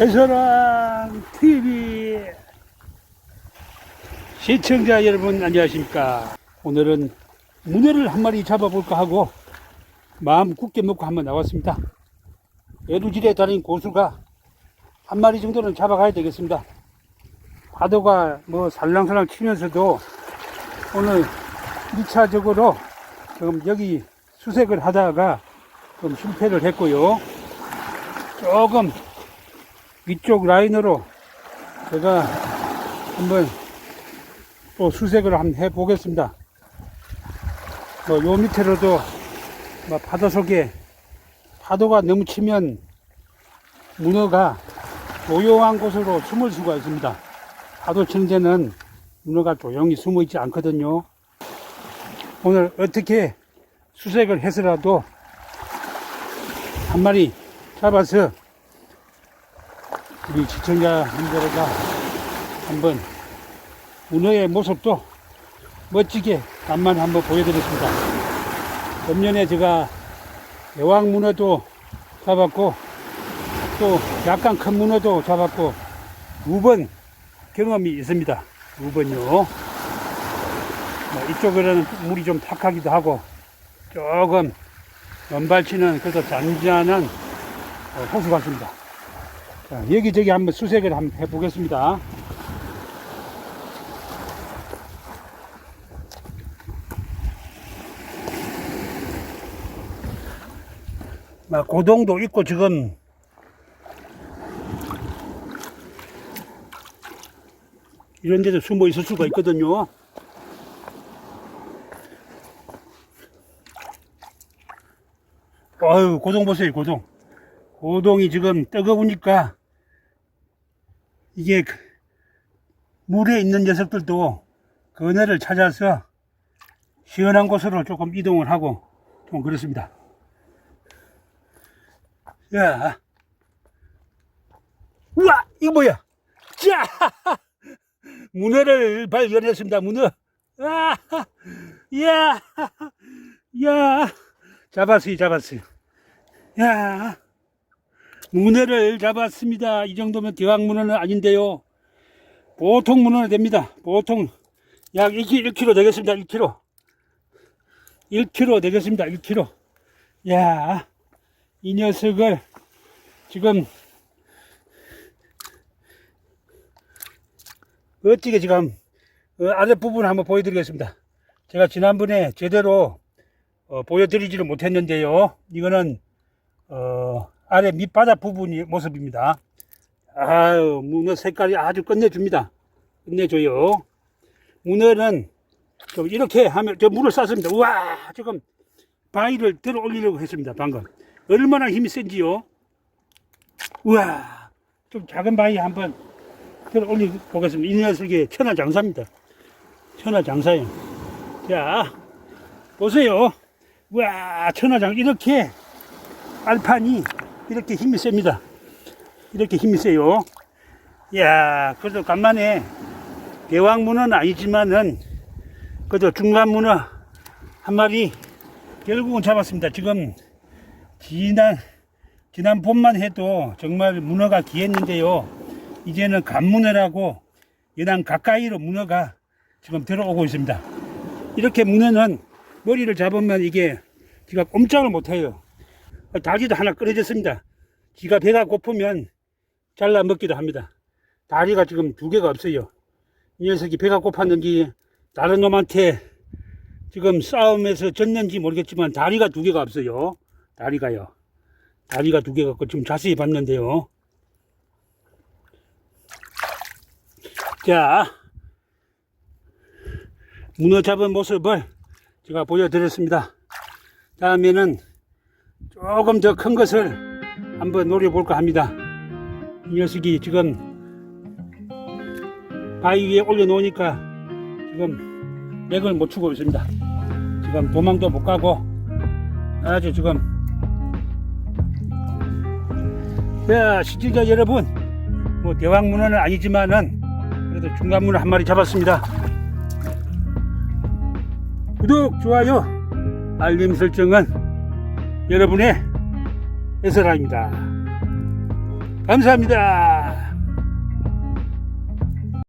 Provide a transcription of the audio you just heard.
해설왕 TV 시청자 여러분 안녕하십니까? 오늘은 문어를 한 마리 잡아볼까 하고 마음 굳게 먹고 한번 나왔습니다. 애루질에 다닌 고수가 한 마리 정도는 잡아가야 되겠습니다. 파도가 뭐 살랑살랑 치면서도 오늘 2차적으로 지금 여기 수색을 하다가 좀 실패를 했고요. 조금 위쪽 라인으로 제가 한번 또 수색을 한번 해 보겠습니다. 뭐요 밑으로도 뭐 파도 속에 파도가 너무 치면 문어가 조용한 곳으로 숨을 수가 있습니다. 파도 치는 데는 문어가 조용히 숨어 있지 않거든요. 오늘 어떻게 수색을 해서라도 한 마리 잡아서 우리 시청자분들과 한번 문어의 모습도 멋지게 간만 한번 보여드렸습니다. 전년에 제가 여왕 문어도 잡았고 또 약간 큰 문어도 잡았고 두 번 경험이 있습니다. 두 번요. 뭐 이쪽으로는 물이 좀 탁하기도 하고 조금 연발치는 그래도 잔잔한 어, 호수 같습니다. 자, 여기저기 한번 수색을 한번 해보겠습니다. 막 고동도 있고 지금 이런 데도 숨어 있을 수가 있거든요. 아유, 고동 보세요, 고동. 고동이 지금 뜨거우니까 이게 그 물에 있는 녀석들도 그네를 찾아서 시원한 곳으로 조금 이동을 하고 좀 그렇습니다. 야, 우와, 이거 뭐야? 자, 문어를 발견했습니다. 문어. 아, 야, 야, 잡았어요, 잡았어요. 야, 문어를 잡았습니다. 이 정도면 대왕 문어는 아닌데요. 보통 문어는 됩니다. 보통 약 1kg 되겠습니다. 1kg. 1kg 되겠습니다. 1kg. 야, 이 녀석을 지금 멋지게 지금 어, 아랫부분 한번 보여드리겠습니다. 제가 지난번에 제대로 어, 보여드리지를 못했는데요. 이거는 어, 아래 밑바닥 부분이 모습입니다. 아유, 문어 색깔이 아주 끝내줍니다. 끝내줘요. 문어는 좀 이렇게 하면, 저 물을 쌌습니다. 우와, 지금 바위를 들어 올리려고 했습니다. 방금. 얼마나 힘이 센지요. 우와, 좀 작은 바위 한번 들어 올려보겠습니다. 이 녀석이 천하장사입니다. 천하장사예요. 자, 보세요. 우와, 천하장, 이렇게 알판이 이렇게 힘이 셉니다. 이렇게 힘이 세요. 이야, 그래도 간만에 대왕 문어는 아니지만은, 그래도 중간 문어 한 마리 결국은 잡았습니다. 지금 지난, 지난 봄만 해도 정말 문어가 귀했는데요. 이제는 간문어라고 연안 가까이로 문어가 지금 들어오고 있습니다. 이렇게 문어는 머리를 잡으면 이게 제가 꼼짝을 못해요. 다리도 하나 끊어졌습니다. 지가 배가 고프면 잘라 먹기도 합니다. 다리가 지금 두 개가 없어요. 이 녀석이 배가 고팠는지 다른 놈한테 지금 싸움에서 졌는지 모르겠지만 다리가 두 개가 없어요. 다리가요. 다리가 두 개가 없고 지금 자세히 봤는데요. 자, 문어 잡은 모습을 제가 보여드렸습니다. 다음에는 조금 더 큰 것을 한번 노려볼까 합니다. 이 녀석이 지금 바위 위에 올려놓으니까 지금 맥을 못 추고 있습니다. 지금 도망도 못 가고 아주 지금 자 시청자 여러분 뭐 대왕 문어는 아니지만은 그래도 중간 문어 한 마리 잡았습니다. 구독 좋아요 알림 설정은 여러분의 해설아입니다. 감사합니다.